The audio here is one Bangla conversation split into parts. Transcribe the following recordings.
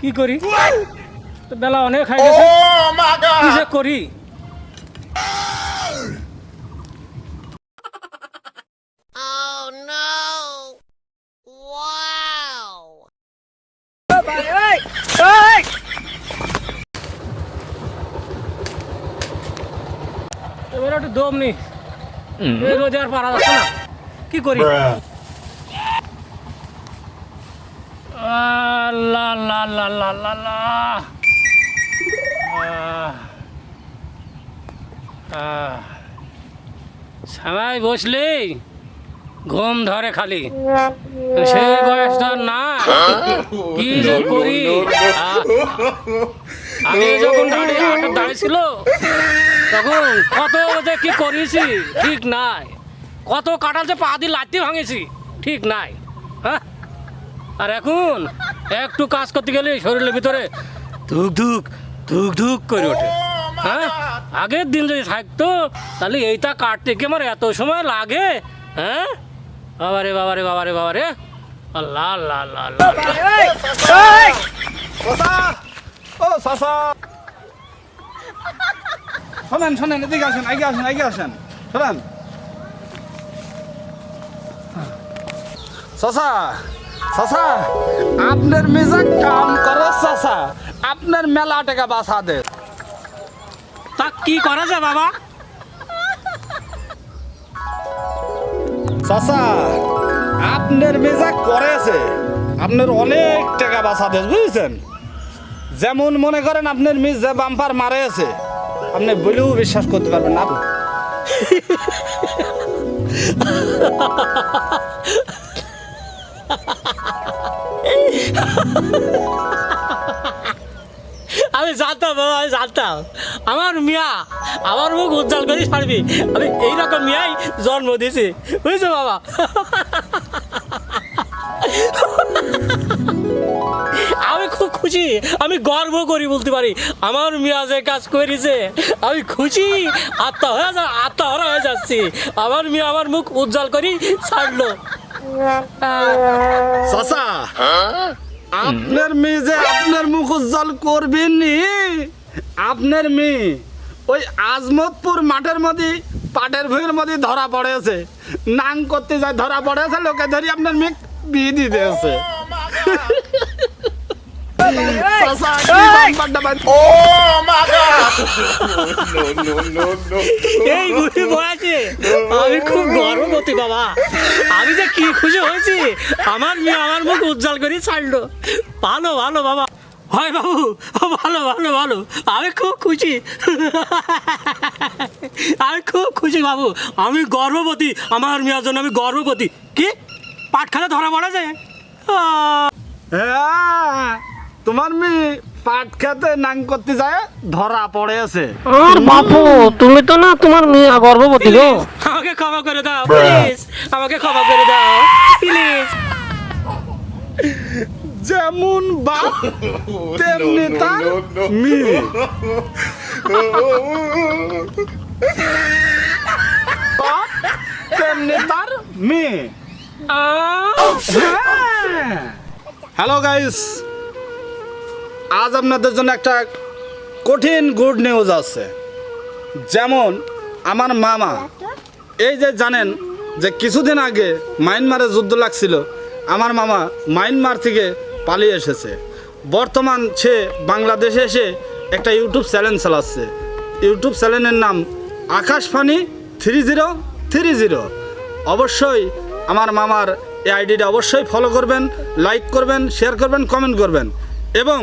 কি করি? তো বেলা অনেক হয়ে গেছে। কি যে করি? Oh! এবার একটু দম নি। আর পারা যাচ্ছে না। কি করি? আল্লাহ। সবাই বসলি ঘুম ধরে খালি সেই বয়স তো না কি যে করি। আগে যখন দাঁড়িয়েছিল তখন কত যে কি করিয়েছি ঠিক নাই কত কাটাল যে পা দিয়ে লাত্তি ভাঙেছি ঠিক নাই হ্যাঁ আর এখন একটু কাজ করতে গেলে শরীরের ভিতরে ধুক ধুক ধুক ধুক করে ওঠে। হ্যাঁ? আগের দিন যদি থাকতো তাহলে এইটা কাটতে কি আমার এত সময় লাগে? হ্যাঁ? বাবারে বাবারে বাবারে বাবারে। আল্লাহ আল্লাহ আল্লাহ আল্লাহ শোনেন শোনেন এদিকে আসেন আগে আসেন আগে আসেন। শোনেন। চাচা চাচা আপনার মেজা কাম করে চাচা। আপনার মেলা টাকা বাসা দে। তা কি করা যায় বাবা? চাচা আপনার মেজা করেছে। আপনার অনেক টাকা বাসা দেশ বুঝেছেন? যেমন মনে করেন আপনার মিস যে বাম্পার মারে আছে আপনি বলেও বিশ্বাস করতে পারবেন না আমি জানতাম, বাবা, আমি জানতাম। আমার মিয়া আমার মুখ উজ্জ্বল করে ছাড়বি আমি এইরকম মিয়াই জন্ম দিয়েছি। বুঝছ, বাবা? আমি খুব খুশি। আমি গর্ব করি বলতে পারি। আমার মিয়া যে কাজ করেছে, আমি খুশি। আত্মা হয়ে যা আত্মহারা হয়ে যাচ্ছি। আমার মিয়া আমার মুখ উজ্জ্বল করি ছাড়লো। চাচা আপনার মেয়ে যে আপনার মুখ উজ্জ্বল করবেন? নি আপনার মেয়ে ওই আজমতপুর মাঠের মধ্যে, পাটের ভুঁইয়ের মধ্যে ধরা পড়েছে। নাং করতে যায়, ধরা পড়েছে, লোকে ধরি আপনার মেয়ে বিয়ে দিতে আছে চাচা, কি বাম্পারটা বাদ- এই বুড়ি বয়সে আমি খুব গর্ববতী বাবা। আমি যে কি খুশি হয়েছি আমার মেয়ে আমার মুখ উজ্জ্বল করে ছাড়লো। ভালো ভালো বাবা। হয় বাবু ভালো ভালো ভালো। আমি খুব খুশি। আমি খুব খুশি বাবু। আমি গর্ভবতী আমার মেয়ের জন্য আমি গর্ভবতী। কি? পাটখানে ধরা পড়া যায় আহ, হ্যাঁ। তোমার মেয়ে পাট খেতে নাং করতে যায় ধরা পড়েছে আর বাপু তুমি তো না তোমার মেয়ে গর্ভবতী গো। আমাকে ক্ষমা করে দাও প্লিজ আমাকে ক্ষমা করে দাও প্লিজ যেমন বাপ তেমনি তার মেয়ে বাপ তেমনি তার মেয়ে হ্যালো গাইস আজ আপনাদের জন্য একটা কঠিন গুড নিউজ আছে। যেমন আমার মামা, এই যে জানেন যে কিছুদিন আগে মায়ানমারে যুদ্ধ লাগছিল, আমার মামা মায়ানমার থেকে পালিয়ে এসেছে। বর্তমান সে বাংলাদেশে এসে একটা ইউটিউব চ্যানেল চালাচ্ছে। ইউটিউব চ্যানেলের নাম Akashbani three zero three zero. অবশ্যই আমার মামার এই আইডিটা অবশ্যই ফলো করবেন লাইক করবেন শেয়ার করবেন কমেন্ট করবেন। এবং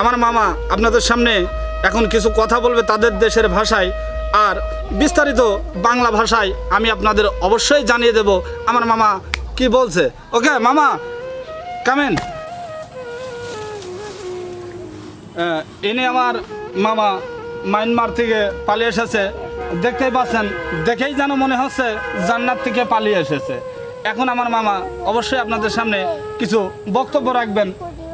আমার মামা আপনাদের সামনে এখন কিছু কথা বলবে তাদের দেশের ভাষায়, আর বিস্তারিত বাংলা ভাষায় আমি আপনাদের অবশ্যই জানিয়ে দেব। আমার মামা কি বলছে? ওকে, মামা কামেন ইনি আমার মামা মায়ানমার থেকে পালিয়ে এসেছে। দেখতেই পাচ্ছেন, দেখেই যেন মনে হচ্ছে জান্নাত থেকে পালিয়ে এসেছে। এখন আমার মামা অবশ্যই আপনাদের সামনে কিছু বক্তব্য রাখবেন।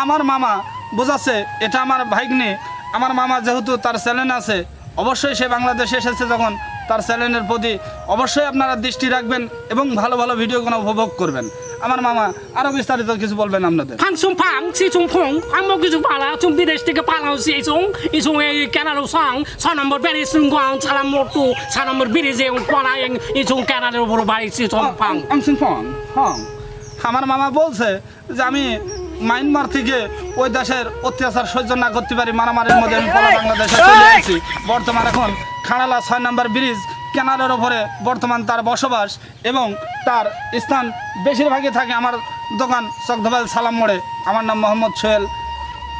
আমার মামা বোঝাচ্ছে এটা আমার ভাইগনি আমার মামা যেহেতু তার স্যালেন আছে অবশ্যই সে বাংলাদেশে এসেছে যখন তার স্যালেনের প্রতি। অবশ্যই আপনারা দৃষ্টি রাখবেন এবং ভালো ভালো ভিডিওগুলো উপভোগ করবেন। আমার মামা আরও বিস্তারিত কিছু বলবেন আপনাদের। ফাংসুম ফাং সিচুং ফং আমিও কিছু পালা চুম বিদেশ থেকে পালাও এই চুং এই কেনারো সং ছ নম্বর বেড়ে চুং গাং ছ নম্বর টু ছ নম্বর বিড়ে যে পড়া এং ইসুং কেনারের উপর বাড়ি সিচুং ফাং ফাং। আমার মামা বলছে যে আমি মায়ানমার থেকে ওই দেশের অত্যাচার সহ্য না করতে পারি, মারামারির মধ্যে আমি বাংলাদেশে চলে এসেছি বর্তমান এখন খানালা ছয় নম্বর ব্রিজ কেনালের ওপরে বর্তমান তার বসবাস এবং তার স্থান বেশিরভাগই থাকে আমার দোকান চকধবাল সালাম মোড়ে। আমার নাম মোহাম্মদ সোহেল।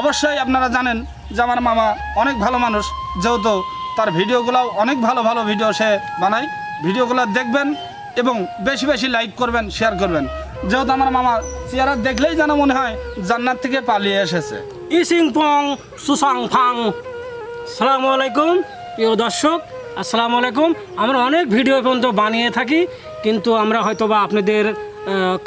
অবশ্যই আপনারা জানেন যে আমার মামা অনেক ভালো মানুষ, যেহেতু তার ভিডিওগুলোও অনেক ভালো ভালো ভিডিও সে বানায়। ভিডিওগুলো দেখবেন এবং বেশি বেশি লাইক করবেন শেয়ার করবেন। যেহেতু আমার মামা চেহারা দেখলেই যেন মনে হয় জান্নাত থেকে পালিয়ে এসেছে। ইসিং পং সুসং ফাং। সালামু আলাইকুম, প্রিয় দর্শক, আসসালামু আলাইকুম। আমরা অনেক ভিডিও পর্যন্ত বানিয়ে থাকি, কিন্তু আমরা হয়তো বা আপনাদের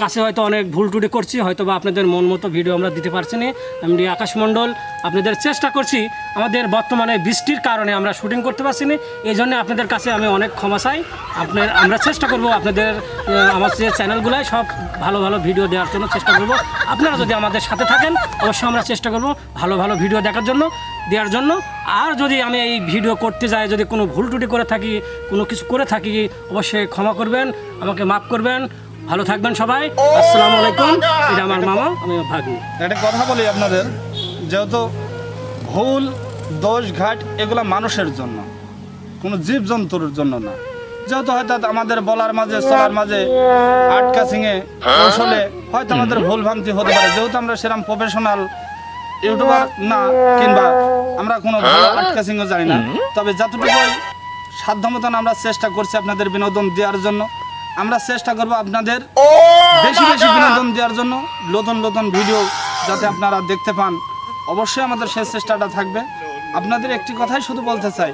কাছে হয়তো অনেক ভুল টুটি করছি হয়তো বা আপনাদের মন মতো ভিডিও আমরা দিতে পারছি না। আমি আকাশ মণ্ডল, আপনাদের চেষ্টা করছি, আমাদের বর্তমানে বৃষ্টির কারণে আমরা শুটিং করতে পারছি না, এই জন্য আপনাদের কাছে আমি অনেক ক্ষমা চাই। আপনার, আমরা চেষ্টা করব আপনাদের আমার যে চ্যানেলগুলোয় সব ভালো ভালো ভিডিও দেওয়ার জন্য চেষ্টা করব। আপনারা যদি আমাদের সাথে থাকেন, অবশ্যই আমরা চেষ্টা করব ভালো ভালো ভিডিও দেখার জন্য, দেওয়ার জন্য। আর যদি আমি এই ভিডিও করতে যাই, যদি কোনো ভুল টুটি করে থাকি, কোনো কিছু করে থাকি, অবশ্যই ক্ষমা করবেন, আমাকে মাফ করবেন। ভালো থাকবেন সবাই। আসসালামু আলাইকুম। এটা আমার মামা, আমি ভাগ্নি। একটা কথা বলি আপনাদের, যেহেতু ভুল, দোষ, ঘাট, এগুলো মানুষের জন্য, কোনো জীবজন্তুর জন্য না। যেহেতু হয়তো আমাদের বলার মাঝে, চলার মাঝে আটকা সিঙে কৌশলে হয়তো আমাদের ভুল ভ্রান্তি হতে পারে। যেহেতু আমরা সেরকম প্রফেশনাল ইউটিউবার না, কিংবা আমরা কোনো ভালো আটকা সিংহ জানি না। তবে যতটুকু সাধ্য মতন আমরা চেষ্টা করছি আপনাদের বিনোদন দেওয়ার জন্য আমরা চেষ্টা করব আপনাদের বেশি বেশি বিনোদন দেওয়ার জন্য নতুন নতুন ভিডিও যাতে আপনারা দেখতে পান। অবশ্যই আমাদের সেই চেষ্টাটা থাকবে। আপনাদের একটি কথাই শুধু বলতে চাই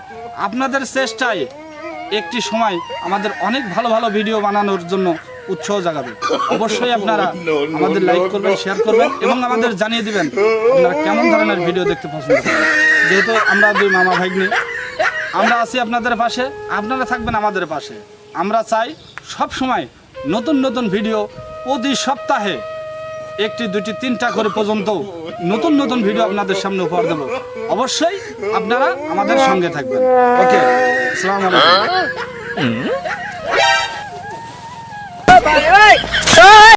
আপনাদের চেষ্টায় একটি সময় আমাদের অনেক ভালো ভালো ভিডিও বানানোর জন্য উৎসাহ জাগাবে অবশ্যই আপনারা আমাদের লাইক করবেন শেয়ার করবেন এবং আমাদের জানিয়ে দিবেন আপনারা কেমন ধরনের ভিডিও দেখতে পছন্দ করেন। যেহেতু আমরা দুই মামা ভাগ্নি আমরা আছি আপনাদের পাশে আপনারা থাকবেন আমাদের পাশে। আমরা চাই সব সময় নতুন নতুন ভিডিও প্রতি সপ্তাহে একটি দুটি তিনটা করে পর্যন্ত নতুন নতুন ভিডিও আপনাদের সামনে উপহার দেবো। অবশ্যই আপনারা আমাদের সঙ্গে থাকবেন। ওকে, আসসালামু আলাইকুম।